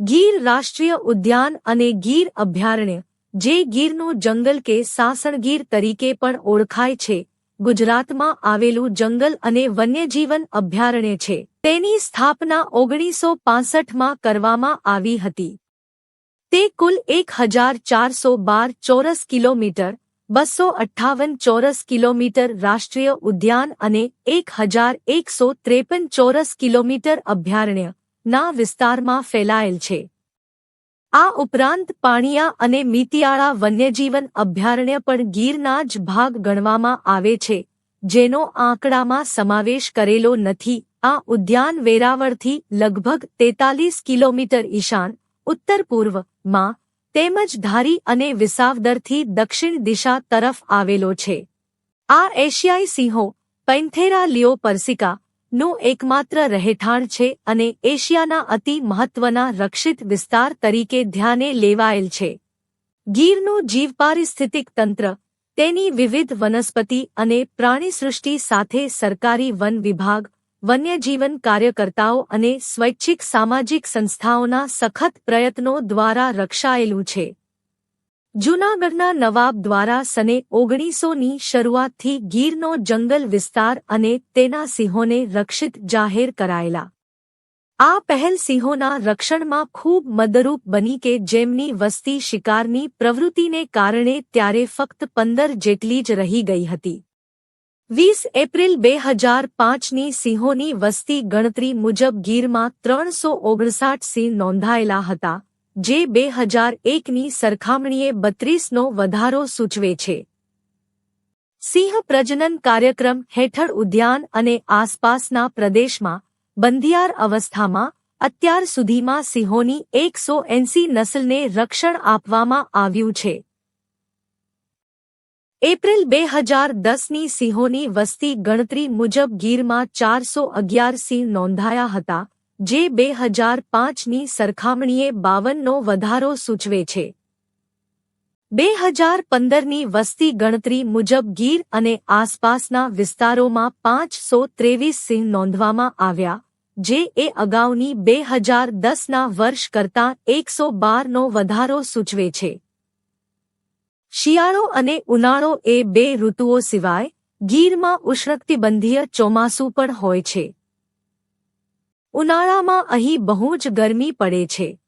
ગીર રાષ્ટ્રીય ઉદ્યાન અને ગીર અભયારણ્ય, જે ગીરનું જંગલ કે સાસણગીર તરીકે પણ ઓળખાય છે, ગુજરાતમાં આવેલું જંગલ અને વન્યજીવન અભયારણ્ય છે. તેની સ્થાપના ઓગણીસો પાસઠમાં કરવામાં આવી હતી. તે કુલ એક હજાર ચારસો બાર ચોરસ કિલોમીટર, બસો અઠ્ઠાવન ચોરસ કિલોમીટર રાષ્ટ્રીય ઉદ્યાન અને એક હજાર એકસો ત્રેપન ચોરસ કિલોમીટર અભયારણ્ય ના વિસ્તારમાં ફેલાયેલ છે. આ ઉપરાંત પાણીયા અને મીતિયાળા વન્યજીવન અભયારણ્ય પણ ગીરના જ ભાગ ગણવામાં આવે છે, જેનો આંકડામાં સમાવેશ કરેલો નથી. આ ઉદ્યાન વેરાવળથી લગભગ તેતાલીસ કિલોમીટર ઈશાન, ઉત્તર પૂર્વમાં તેમજ ધારી અને વિસાવદરથી દક્ષિણ દિશા તરફ આવેલો છે. આ એશિયાઈ સિંહો પેન્થેરા લિયો પરસિકા નું એકમાત્ર રહેઠાણ છે અને એશિયાના અતિ મહત્વના રક્ષિત વિસ્તાર તરીકે ધ્યાને લેવાયેલ છે. ગીરનું જીવપારિસ્થિતિક તંત્ર, તેની વિવિધ વનસ્પતિ અને પ્રાણીસૃષ્ટિ સાથે સરકારી વન વિભાગ, વન્યજીવન કાર્યકર્તાઓ અને સ્વૈચ્છિક સામાજિક સંસ્થાઓના સખત પ્રયત્નો દ્વારા રક્ષાયેલું છે. જૂનાગઢના નવાબ દ્વારા સને ઓગણીસોની શરૂઆતથી ગીરનો જંગલ વિસ્તાર અને તેના સિંહોને રક્ષિત જાહેર કરાયેલા. આ પહેલ સિંહોના રક્ષણમાં ખૂબ મદરૂપ બની કે જેમની વસ્તી શિકારની પ્રવૃત્તિને કારણે ત્યારે ફક્ત પંદર જેટલી જ રહી ગઈ હતી. વીસ એપ્રિલ બે હજાર પાંચની સિંહોની વસ્તી ગણતરી મુજબ ગીરમાં ત્રણસો ઓગણસાઠ સિંહ નોંધાયેલા હતા. જે બે હજાર એકની સરખામણીએ બત્રીસનો વધારો સૂચવે છે. સિંહ પ્રજનન કાર્યક્રમ હેઠળ ઉદ્યાન અને આસપાસના પ્રદેશમાં બંધિયાર અવસ્થામાં અત્યાર સુધીમાં સિંહોની એકસો એંસી નસલને રક્ષણ આપવામાં આવ્યું છે. એપ્રિલ બે હજાર દસની સિંહોની વસ્તી ગણતરી મુજબ ગીરમાં ચારસો અગિયાર સિંહ નોંધાયા હતા. જે બે હજાર પાંચની સરખામણીએ બાવનનો વધારો સૂચવે છે. બે હજાર પંદરની વસ્તી ગણતરી મુજબ ગીર અને આસપાસના વિસ્તારોમાં પાંચસો ત્રેવીસ સિંહ નોંધવામાં આવ્યા, જે એ અગાઉની બે હજાર દસના વર્ષ કરતાં એકસો બારનો વધારો સૂચવે છે. શિયાળો અને ઉનાળો એ બે ઋતુઓ સિવાય ગીરમાં ઉષ્ણકટિબંધીય ચોમાસું પણ હોય છે. ઉનાળામાં અહીં બહુ જ ગરમી પડે છે.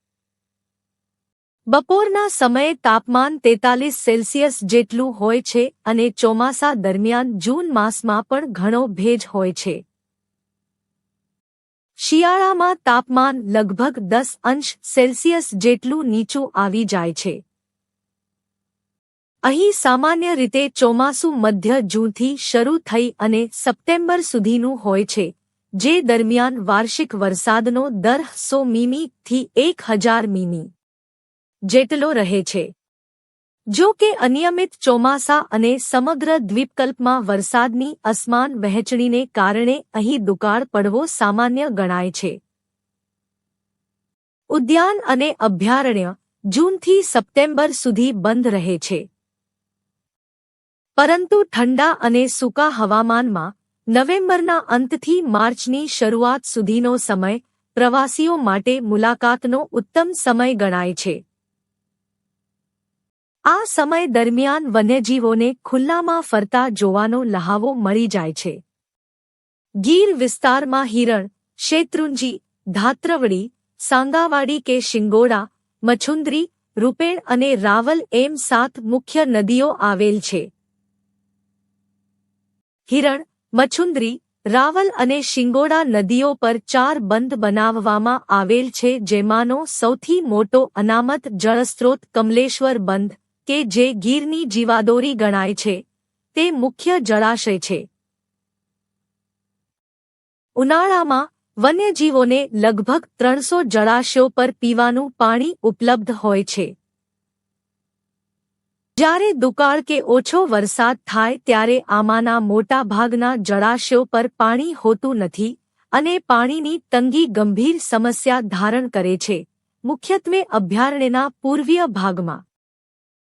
બપોરના સમયે તાપમાન તેતાલીસ સેલ્સિયસ જેટલું હોય છે અને ચોમાસા દરમિયાન જૂન માસમાં પણ ઘણો ભેજ હોય છે. શિયાળામાં તાપમાન લગભગ દસ અંશ સેલ્સિયસ જેટલું નીચું આવી જાય છે. અહીં સામાન્ય રીતે ચોમાસું મધ્ય જૂનથી શરૂ થઈ અને સપ્ટેમ્બર સુધીનું હોય છે. જે દરમિયાન વાર્ષિક વરસાદનો દર સો મીમીથી એક હજાર મીમી જેટલો રહે છે. જો કે અનિયમિત ચોમાસા અને સમગ્ર દ્વીપકલ્પમાં વરસાદની અસમાન વહેંચણીને કારણે અહીં દુકાળ પડવો સામાન્ય ગણાય છે. ઉદ્યાન અને અભયારણ્ય જૂનથી સપ્ટેમ્બર સુધી બંધ રહે છે. પરંતુ ઠંડા અને સૂકા હવામાનમાં નવેમ્બરના અંતથી માર્ચની શરૂઆત સુધીનો સમય પ્રવાસીઓ માટે મુલાકાતનો ઉત્તમ સમય ગણાય છે. આ સમય દરમિયાન વન્યજીવોને ખુલ્લામાં ફરતા જોવાનો લહાવો મળી જાય છે. ગીર વિસ્તારમાં હિરણ, શેત્રુંજી, ધાત્રવડી, સાંગાવાડી કે શિંગોડા, મછુંદરી, રૂપેણ અને રાવલ એમ સાત મુખ્ય નદીઓ આવેલ છે. હિરણ મછુંદરી, રાવલ અને શિંગોડા નદીઓ પર ચાર બંધ બનાવવામાં આવેલ છે, જેમાંનો સૌથી મોટો અનામત જળસ્ત્રોત કમલેશ્વર બંધ, કે જે ગીરની જીવાદોરી ગણાય છે. તે મુખ્ય જળાશય છે. ઉનાળામાં, વન્યજીવોને લગભગ ત્રણસો જળાશયો પર પીવાનું પાણી ઉપલબ્ધ હોય છે. જ્યારે દુકાળ કે ઓછો વરસાદ થાય ત્યારે આમાંના મોટા ભાગના જળાશયો પર પાણી હોતું નથી અને પાણીની તંગી ગંભીર સમસ્યા ધારણ કરે છે. મુખ્યત્વે અભયારણ્યના પૂર્વીય ભાગમાં.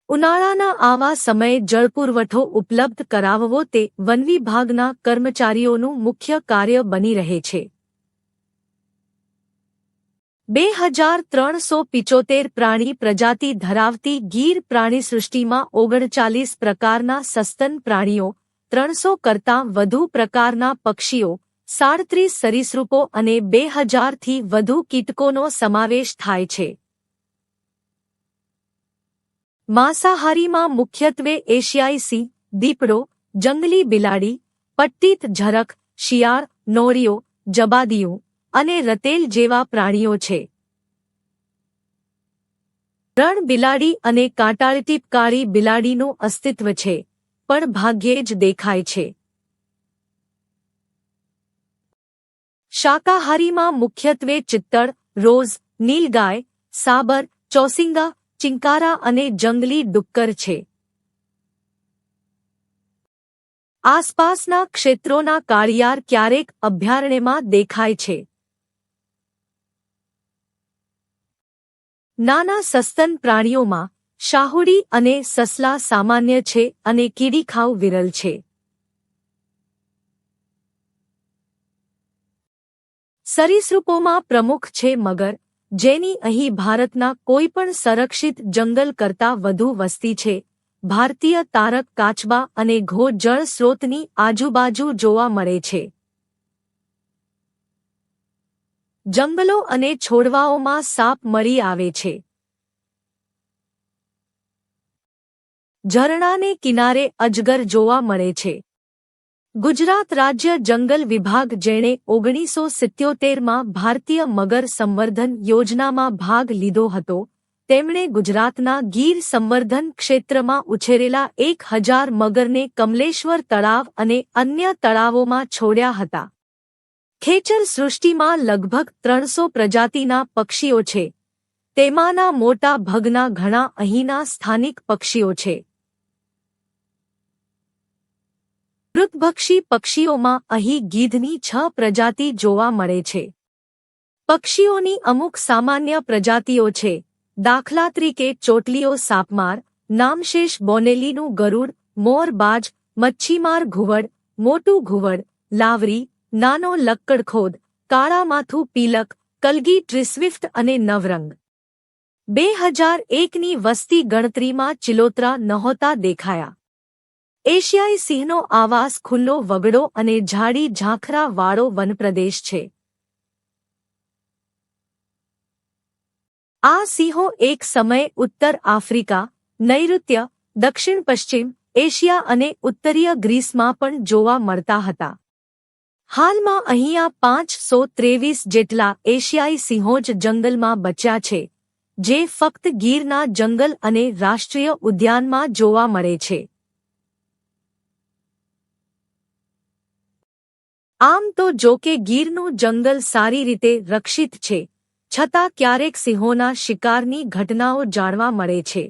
ઉનાળાના આવા સમયે જળપુરવઠો ઉપલબ્ધ કરાવવો તે વનવિભાગના કર્મચારીઓનું મુખ્ય કાર્ય બની રહે છે. બે હજાર ત્રણસો પિચોતેર પ્રાણી પ્રજાતિ ધરાવતી ગીર પ્રાણીસૃષ્ટિમાં ઓગણચાલીસ પ્રકારના સસ્તન પ્રાણીઓ, ત્રણસો કરતાં વધુ પ્રકારના પક્ષીઓ, સાડત્રીસ સરીસૃપો અને બે હજારથી વધુ કીટકોનો સમાવેશ થાય છે. માંસાહારીમાં મુખ્યત્વે એશિયાઈ સિંહ, દીપડો, જંગલી બિલાડી, પટ્ટીત ઝરખ, શિયાળ નોરિયો જબાદિયું અને રતેલ જેવા પ્રાણીઓ છે. રણ બિલાડી અને કાંટાળટીપ કાળી બિલાડીનું અસ્તિત્વ છે, પણ ભાગ્યે જ દેખાય છે. શાકાહારીમાં મુખ્યત્વે ચિત્તળ, રોઝ, નીલગાય, સાબર, ચોસિંગા, ચિંકારા અને જંગલી ડુક્કર છે. આસપાસના ક્ષેત્રોના કાળિયાર ક્યારેક અભયારણ્યમાં દેખાય છે. નાના સસ્તન પ્રાણીઓમાં શાહુડી અને સસલા સામાન્ય છે અને કીડીખાવ વિરલ છે. સરીસૃપોમાં પ્રમુખ છે મગર, જેની અહીં ભારતના કોઈપણ સંરક્ષિત જંગલ કરતાં વધુ વસ્તી છે. ભારતીય તારક કાચબા અને ઘો જળ સ્રોતની આજુબાજુ જોવા મળે છે. જંગલો અને છોડવાઓમાં સાપ મળી આવે છે. ઝરણાને કિનારે અજગર જોવા મળે છે. ગુજરાત રાજ્ય જંગલ વિભાગ જેણે ઓગણીસો સિત્યોતેરમાં ભારતીય મગર સંવર્ધન યોજનામાં ભાગ લીધો હતો. તેમણે ગુજરાતના ગીર સંવર્ધન ક્ષેત્રમાં ઉછેરેલા એક હજાર મગરને કમલેશ્વર તળાવ અને અન્ય તળાવોમાં છોડ્યા હતા. ખેચર સૃષ્ટિમાં લગભગ ત્રણસો પ્રજાતિના પક્ષીઓ છે. તેમાંના મોટા ભાગના ઘણા અહીંના સ્થાનિક પક્ષીઓ છે. મૃતભક્ષી પક્ષીઓમાં અહીં ગીધની છ પ્રજાતિ જોવા મળે છે. પક્ષીઓની અમુક સામાન્ય પ્રજાતિઓ છે. દાખલા તરીકે ચોટલીઓ સાપમાર, નામશેષ બોનેલીનું ગરુડ, મોરબાજ, મચ્છીમાર ઘુવડ, મોટું ઘુવડ, લાવરી નાનો લક્કડખોદ કાળા માથું પીલક, કલગી ટ્રીસ્વિફ્ટ અને નવરંગ. બે હજાર એકની વસ્તી ગણતરીમાં ચિલોત્રા નહોતા દેખાયા. એશિયાઈ સિંહનો આવાસ ખુલ્લો, વગડો અને ઝાડી ઝાંખરા વાળો વનપ્રદેશ છે. આ સિંહો એક સમયે ઉત્તર આફ્રિકા, નૈઋત્ય, દક્ષિણ પશ્ચિમ, એશિયા અને ઉત્તરીય ગ્રીસમાં પણ જોવા મળતા હતા. હાલમાં અહીંયા પાંચસો ત્રેવીસ જેટલા એશિયાઈ સિંહો જ જંગલમાં બચ્યા છે, જે ફક્ત ગીરના જંગલ અને રાષ્ટ્રીય ઉદ્યાનમાં જોવા મળે છે. આમ તો જો કે ગીરનું જંગલ સારી રીતે રક્ષિત છે, છતાં ક્યારેક સિંહોના શિકારની ઘટનાઓ જાણવા મળે છે.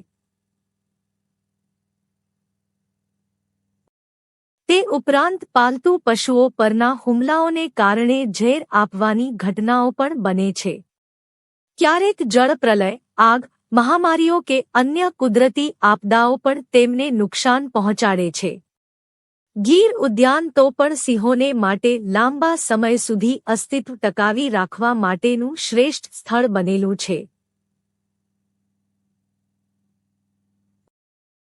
તે ઉપરાંત પાલતુ પશુઓ પરના હુમલાઓને કારણે ઝેર આપવાની ઘટનાઓ પણ બને છે. ક્યારેક જળપ્રલય, આગ, મહામારીઓ કે અન્ય કુદરતી આપદાઓ પણ તેમને નુકસાન પહોંચાડે છે. ગીર ઉદ્યાન તો પણ સિંહોને માટે લાંબા સમય સુધી અસ્તિત્વ ટકાવી રાખવા માટેનું શ્રેષ્ઠ સ્થળ બનેલું છે.